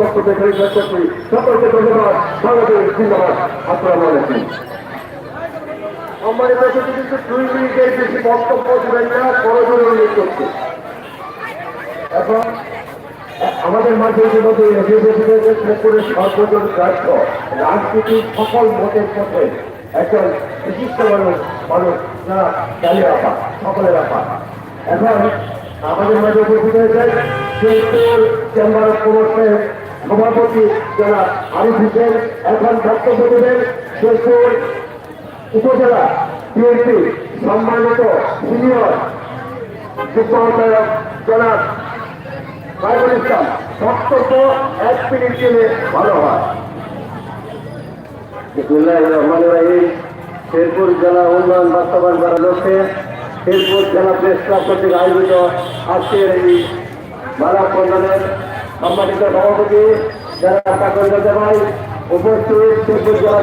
বক্তব্য এখানে শেষ করছি। সকলকে ধন্যবাদ। সবাইকে ধন্যবাদ। আসসালামু আলাইকুম। সম্মানিত অতিথি কিন্তু দুই মিনিটের বেশি বক্তব্য দেবেন না করজোর অনুরোধ করছে। এখন আমাদের মাঝে ইতিমধ্যে করে সর্বজন দায়িত্ব রাজনীতির সকল মতের পথে একজন বিশিষ্ট মানুষ মানুষ যারা চালিয়ে রাখা সকলের রাখা এখন আমাদের মাঝে উপস্থিত হয়েছেন সভাপতি যারা আরিফ হোসেন, এখন বক্তব্য দেবেন উপজেলা বিএনপি সম্মানিত সিনিয়র যুগ্ম এক ভালো হয়। শেরপুর জেলা উন্নয়ন বাস্তবায়ন করার লক্ষ্যে শেরপুর জেলা প্রেস ক্লাব কর্তৃক আয়োজিত আজকের এই মালা প্রদানের সম্মানিত সভাপতি যারা টাকা ভাই উপস্থিত শেরপুর জেলা